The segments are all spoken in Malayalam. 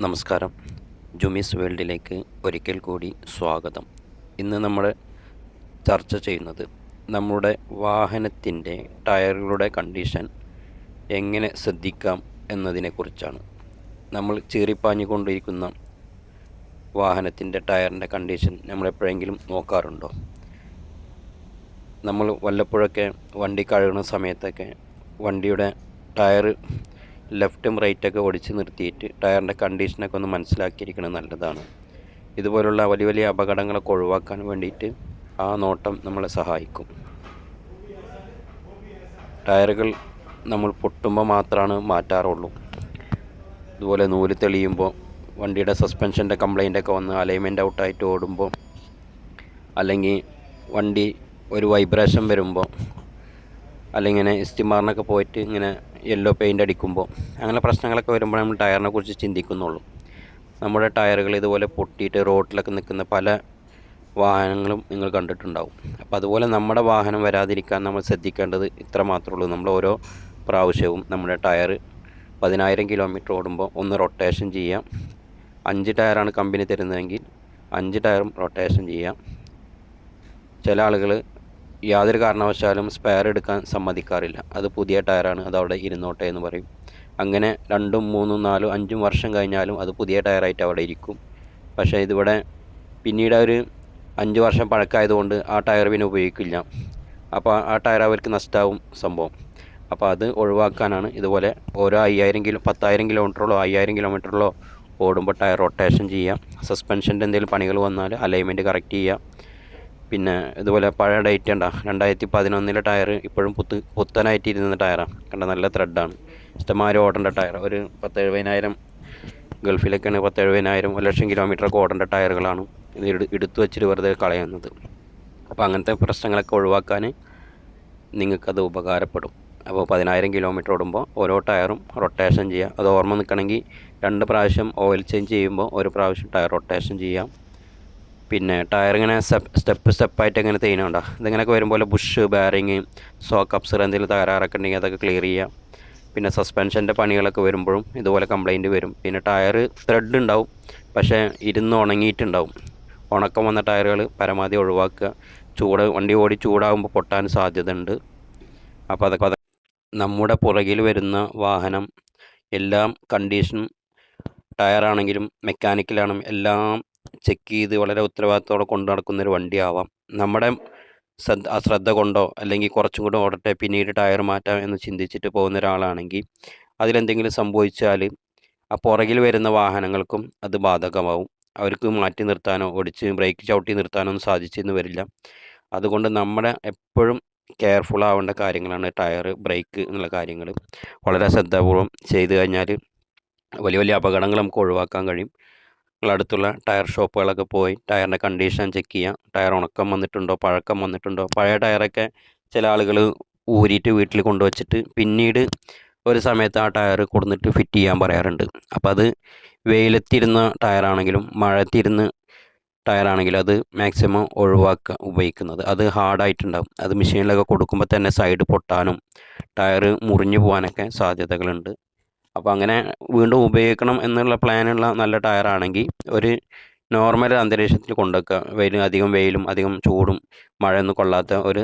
നമസ്കാരം. ജുമീസ് വേൾഡിലേക്ക് ഒരിക്കൽ കൂടി സ്വാഗതം. ഇന്ന് നമ്മൾ ചർച്ച ചെയ്യുന്നത് നമ്മുടെ വാഹനത്തിന്റെ ടയറുകളുടെ കണ്ടീഷൻ എങ്ങനെ ശ്രദ്ധിക്കാം എന്നതിനെക്കുറിച്ചാണ്. നമ്മൾ ചീറിപ്പാഞ്ഞുകൊണ്ടിരിക്കുന്ന വാഹനത്തിന്റെ ടയറിന്റെ കണ്ടീഷൻ നമ്മൾ എപ്പോഴെങ്കിലും നോക്കാറുണ്ടോ? നമ്മൾ വല്ലപ്പോഴൊക്കെ വണ്ടി കഴുകുന്ന സമയത്തൊക്കെ വണ്ടിയുടെ ടയർ ലെഫ്റ്റും റൈറ്റൊക്കെ ഓടിച്ച് നിർത്തിയിട്ട് ടയറിന്റെ കണ്ടീഷനൊക്കെ ഒന്ന് മനസ്സിലാക്കിയിരിക്കുന്നത് നല്ലതാണ്. ഇതുപോലുള്ള വലിയ വലിയ അപകടങ്ങളൊക്കെ ഒഴിവാക്കാൻ വേണ്ടിയിട്ട് ആ നോട്ടം നമ്മളെ സഹായിക്കും. ടയറുകൾ നമ്മൾ പൊട്ടുമ്പോൾ മാത്രമാണ് മാറ്റാറുള്ളൂ. ഇതുപോലെ നൂൽ തെളിയുമ്പോൾ വണ്ടിയുടെ സസ്പെൻഷന്റെ കംപ്ലൈന്റ് ഒക്കെ വന്ന് അലൈൻമെന്റ് ഔട്ടായിട്ട് ഓടുമ്പോൾ അല്ലെങ്കിൽ വണ്ടി ഒരു വൈബ്രേഷൻ വരുമ്പോൾ അല്ലെങ്കിൽ ഇങ്ങനെ ഇസ്തിമാറിനൊക്കെ പോയിട്ട് ഇങ്ങനെ യെല്ലോ പെയിന്റ് അടിക്കുമ്പോൾ അങ്ങനെ പ്രശ്നങ്ങളൊക്കെ വരുമ്പോൾ നമ്മൾ ടയറിനെ കുറിച്ച് ചിന്തിക്കുന്നുള്ളൂ. നമ്മുടെ ടയറുകൾ ഇതുപോലെ പൊട്ടിയിട്ട് റോഡിലൊക്കെ നിൽക്കുന്ന പല വാഹനങ്ങളും നിങ്ങൾ കണ്ടിട്ടുണ്ടാവും. അപ്പോൾ അതുപോലെ നമ്മുടെ വാഹനം വരാതിരിക്കാൻ നമ്മൾ ശ്രദ്ധിക്കേണ്ടത് ഇത്ര മാത്രമേ ഉള്ളൂ. നമ്മൾ ഓരോ പ്രാവശ്യവും നമ്മുടെ ടയർ പതിനായിരം കിലോമീറ്റർ ഓടുമ്പോൾ ഒന്ന് റൊട്ടേഷൻ ചെയ്യാം. അഞ്ച് ടയറാണ് കമ്പനി തരുന്നതെങ്കിൽ അഞ്ച് ടയറും റൊട്ടേഷൻ ചെയ്യാം. ചില ആളുകൾ യാതൊരു കാരണവശാലും സ്പെയർ എടുക്കാൻ സമ്മതിക്കാറില്ല. അത് പുതിയ ടയറാണ് അത് അവിടെ ഇരുന്നോട്ടെ എന്ന് പറയും. അങ്ങനെ രണ്ടും മൂന്നും നാലും അഞ്ചും വർഷം കഴിഞ്ഞാലും അത് പുതിയ ടയറായിട്ട് അവിടെ ഇരിക്കും. പക്ഷേ ഇതിവിടെ പിന്നീട് ഒരു അഞ്ച് വർഷം പഴക്കമായതുകൊണ്ട് ആ ടയർ പിന്നെ ഉപയോഗിക്കില്ല. അപ്പോൾ ആ ടയർ അവർക്ക് നഷ്ടമാവും സംഭവം. അപ്പോൾ അത് ഒഴിവാക്കാനാണ് ഇതുപോലെ ഓരോ അയ്യായിരം കിലോ പത്തായിരം കിലോമീറ്ററോളോ അയ്യായിരം കിലോമീറ്ററിലോ ഓടുമ്പോൾ ടയർ റൊട്ടേഷൻ ചെയ്യുക. സസ്പെൻഷന്റെ എന്തെങ്കിലും പണികൾ വന്നാൽ അലൈൻമെന്റ് കറക്റ്റ് ചെയ്യാം പിന്നെ ഇതുപോലെ പഴയ ഡേറ്റ് ഉണ്ടോ രണ്ടായിരത്തി പതിനൊന്നിലെ ടയർ ഇപ്പോഴും പുത്ത് പുത്തനായിട്ട് ഇരുന്ന ടയറാണ് കണ്ട നല്ല ത്രെഡാണ് ഇഷ്ടമാതിരി ഓടേണ്ട ടയർ ഒരു പത്ത് എഴുപതിനായിരം ഗൾഫിലൊക്കെയാണ് പത്ത് എഴുപതിനായിരം ഒരു ലക്ഷം കിലോമീറ്ററൊക്കെ ഓടേണ്ട ടയറുകളാണ് ഇത് എടു എടുത്തു വെച്ചിട്ട് വെറുതെ കളയുന്നത്. അപ്പോൾ അങ്ങനത്തെ പ്രശ്നങ്ങളൊക്കെ ഒഴിവാക്കാൻ നിങ്ങൾക്കത് ഉപകാരപ്പെടും. അപ്പോൾ പതിനായിരം കിലോമീറ്റർ ഓടുമ്പോൾ ഓരോ ടയറും റൊട്ടേഷൻ ചെയ്യുക അത് ഓർമ്മ നിൽക്കണമെങ്കിൽ രണ്ട് പ്രാവശ്യം ഓയിൽ ചേഞ്ച് ചെയ്യുമ്പോൾ ഒരു പ്രാവശ്യം ടയർ റൊട്ടേഷൻ ചെയ്യാം. പിന്നെ ടയർ ഇങ്ങനെ സ്റ്റെപ്പ് സ്റ്റെപ്പ് സ്റ്റെപ്പായിട്ട് ഇങ്ങനെ തേനുണ്ടോ ഇതിങ്ങനെയൊക്കെ വരുമ്പോൾ ബുഷ് ബാരിങ് സോക്ക് അപ്സർ എന്തെങ്കിലും തകരാറൊക്കെ ഉണ്ടെങ്കിൽ അതൊക്കെ ക്ലിയർ ചെയ്യാം. പിന്നെ സസ്പെൻഷന്റെ പണികളൊക്കെ വരുമ്പോഴും ഇതുപോലെ കംപ്ലൈന്റ് വരും. പിന്നെ ടയർ ത്രെഡ് ഉണ്ടാവും പക്ഷേ ഇരുന്ന് ഉണങ്ങിയിട്ടുണ്ടാവും. ഉണക്കം വന്ന ടയറുകൾ പരമാവധി ഒഴിവാക്കുക. ചൂട് വണ്ടി ഓടി ചൂടാകുമ്പോൾ പൊട്ടാൻ സാധ്യതയുണ്ട്. അപ്പോൾ അതൊക്കെ നമ്മുടെ പുറകിൽ വരുന്ന വാഹനം എല്ലാം കണ്ടീഷനും ടയറാണെങ്കിലും മെക്കാനിക്കലാണെങ്കിലും എല്ലാം ചെക്ക് ചെയ്ത് വളരെ ഉത്തരവാദിത്തോടെ കൊണ്ടു നടക്കുന്നൊരു വണ്ടിയാവാം. നമ്മുടെ ശ്രദ്ധ അശ്രദ്ധ കൊണ്ടോ അല്ലെങ്കിൽ കുറച്ചും കൂടെ ഓടട്ടെ പിന്നീട് ടയർ മാറ്റാം എന്ന് ചിന്തിച്ചിട്ട് പോകുന്ന ഒരാളാണെങ്കിൽ അതിലെന്തെങ്കിലും സംഭവിച്ചാൽ ആ പുറകിൽ വരുന്ന വാഹനങ്ങൾക്കും അത് ബാധകമാവും. അവർക്ക് മാറ്റി നിർത്താനോ ഓടിച്ച് ബ്രേക്ക് ചവിട്ടി നിർത്താനോ ഒന്നും സാധിച്ചെന്ന് വരില്ല. അതുകൊണ്ട് നമ്മുടെ എപ്പോഴും കെയർഫുൾ ആവേണ്ട കാര്യങ്ങളാണ് ടയർ ബ്രേക്ക് എന്നുള്ള കാര്യങ്ങൾ. വളരെ ശ്രദ്ധാപൂർവം ചെയ്തു കഴിഞ്ഞാൽ വലിയ വലിയ അപകടങ്ങൾ നമുക്ക് ഒഴിവാക്കാൻ കഴിയും. അടുത്തുള്ള ടയർ ഷോപ്പുകളൊക്കെ പോയി ടയറിന്റെ കണ്ടീഷൻ ചെക്ക് ചെയ്യാം. ടയർ ഉണക്കം വന്നിട്ടുണ്ടോ? പഴക്കം വന്നിട്ടുണ്ടോ? പഴയ ടയറൊക്കെ ചില ആളുകൾ ഊരിയിട്ട് വീട്ടിൽ കൊണ്ടുവച്ചിട്ട് പിന്നീട് ഒരു സമയത്ത് ആ ടയർ കൊടുന്നിട്ട് ഫിറ്റ് ചെയ്യാൻ പറയാറുണ്ട്. അപ്പോൾ അത് വെയിലത്തിരുന്ന ടയറാണെങ്കിലും മഴത്തിരുന്ന് ടയറാണെങ്കിലും അത് മാക്സിമം ഒഴിവാക്കുക ഉപയോഗിക്കുന്നത്. അത് ഹാർഡായിട്ടുണ്ടാകും അത് മെഷീനിലൊക്കെ കൊടുക്കുമ്പോൾ തന്നെ സൈഡ് പൊട്ടാനും ടയർ മുറിഞ്ഞു പോകാനൊക്കെ സാധ്യതകളുണ്ട്. അപ്പോൾ അങ്ങനെ വീണ്ടും ഉപയോഗിക്കണം എന്നുള്ള പ്ലാനുള്ള നല്ല ടയറാണെങ്കിൽ ഒരു നോർമൽ അന്തരീക്ഷത്തിൽ കൊണ്ടുവയ്ക്കുക വെയിലും അധികം വെയിലും അധികം ചൂടും മഴയൊന്നും കൊള്ളാത്ത ഒരു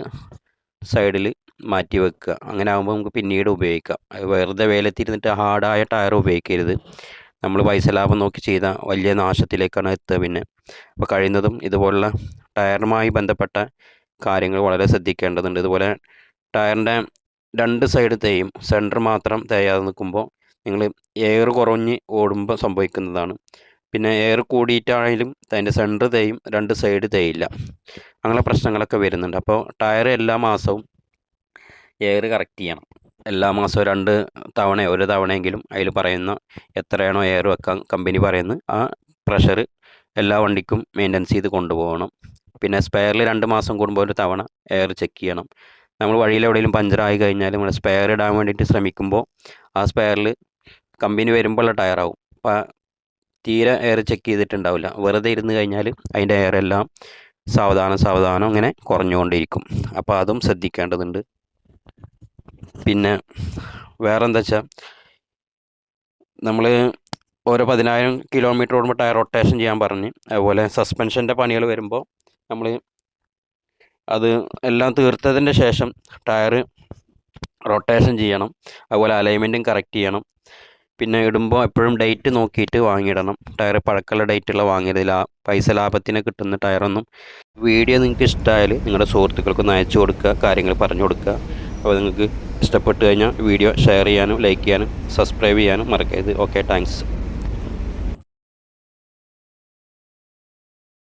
സൈഡിൽ മാറ്റി വെക്കുക. അങ്ങനെ ആകുമ്പോൾ നമുക്ക് പിന്നീട് ഉപയോഗിക്കാം. വെറുതെ വെയിലത്തിരുന്നിട്ട് ഹാർഡായ ടയർ ഉപയോഗിക്കരുത്. നമ്മൾ പൈസ ലാഭം നോക്കി ചെയ്ത വലിയ നാശത്തിലേക്കാണ് എത്തുക പിന്നെ. അപ്പോൾ കഴിയുന്നതും ഇതുപോലുള്ള ടയറുമായി ബന്ധപ്പെട്ട കാര്യങ്ങൾ വളരെ ശ്രദ്ധിക്കേണ്ടതുണ്ട്. ഇതുപോലെ ടയറിന്റെ രണ്ട് സൈഡ് തേയും സെന്റർ മാത്രം തേയാതെ നിൽക്കുമ്പോൾ നിങ്ങൾ എയർ കുറഞ്ഞ് ഓടുമ്പോൾ സംഭവിക്കുന്നതാണ്. പിന്നെ എയർ കൂടിയിട്ടാണെങ്കിലും അതിന്റെ സെന്റർ തേയും രണ്ട് സൈഡ് തേയില്ല. അങ്ങനെ പ്രശ്നങ്ങളൊക്കെ വരുന്നുണ്ട്. അപ്പോൾ ടയർ എല്ലാ മാസവും എയർ കറക്റ്റ് ചെയ്യണം. എല്ലാ മാസവും രണ്ട് തവണ ഒരു തവണയെങ്കിലും അതിൽ പറയുന്ന എത്രയാണോ എയർ വെക്കാൻ കമ്പനി പറയുന്നത് ആ പ്രഷർ എല്ലാ വണ്ടിക്കും മെയിന്റനൻസ് ചെയ്ത് കൊണ്ടുപോകണം. പിന്നെ സ്പെയറിൽ രണ്ട് മാസം കൂടുമ്പോൾ ഒരു തവണ എയർ ചെക്ക് ചെയ്യണം. നമ്മൾ വഴിയിൽ എവിടെയെങ്കിലും പഞ്ചറായി കഴിഞ്ഞാൽ നമ്മൾ സ്പെയർ ഇടാൻ വേണ്ടിയിട്ട് ശ്രമിക്കുമ്പോൾ ആ സ്പെയറിൽ കമ്പനി വരുമ്പോഴുള്ള ടയറാവും. അപ്പോൾ തീരെ എയർ ചെക്ക് ചെയ്തിട്ടുണ്ടാവില്ല. വെറുതെ ഇരുന്ന് കഴിഞ്ഞാൽ അതിന്റെ എയർ എല്ലാം സാവധാനം സാവധാനം അങ്ങനെ കുറഞ്ഞുകൊണ്ടിരിക്കും. അപ്പോൾ അതും ശ്രദ്ധിക്കേണ്ടതുണ്ട്. പിന്നെ വേറെ എന്താ വെച്ചാൽ നമ്മൾ ഓരോ പതിനായിരം കിലോമീറ്റർ ഓടുമ്പോൾ ടയർ റൊട്ടേഷൻ ചെയ്യാൻ പറഞ്ഞ് അതുപോലെ സസ്പെൻഷന്റെ പണികൾ വരുമ്പോൾ നമ്മൾ അത് എല്ലാം തീർത്തതിന്റെ ശേഷം ടയർ റൊട്ടേഷൻ ചെയ്യണം. അതുപോലെ അലൈൻമെന്റും കറക്റ്റ് ചെയ്യണം. പിന്നെ ഇടുമ്പോൾ എപ്പോഴും ഡേറ്റ് നോക്കിയിട്ട് വാങ്ങിയിടണം. ടയർ പഴക്കമുള്ള ഡേറ്റുള്ള വാങ്ങിയത് ലാ പൈസ ലാഭത്തിന് കിട്ടുന്ന ടയറൊന്നും വീഡിയോ നിങ്ങൾക്ക് ഇഷ്ടമായാൽ നിങ്ങളുടെ സുഹൃത്തുക്കൾക്കൊന്ന് അയച്ചു കൊടുക്കുക കാര്യങ്ങൾ പറഞ്ഞു കൊടുക്കുക. അപ്പോൾ നിങ്ങൾക്ക് ഇഷ്ടപ്പെട്ട് കഴിഞ്ഞാൽ വീഡിയോ ഷെയർ ചെയ്യാനും ലൈക്ക് ചെയ്യാനും സബ്സ്ക്രൈബ് ചെയ്യാനും മറക്കരുത്. Okay thanks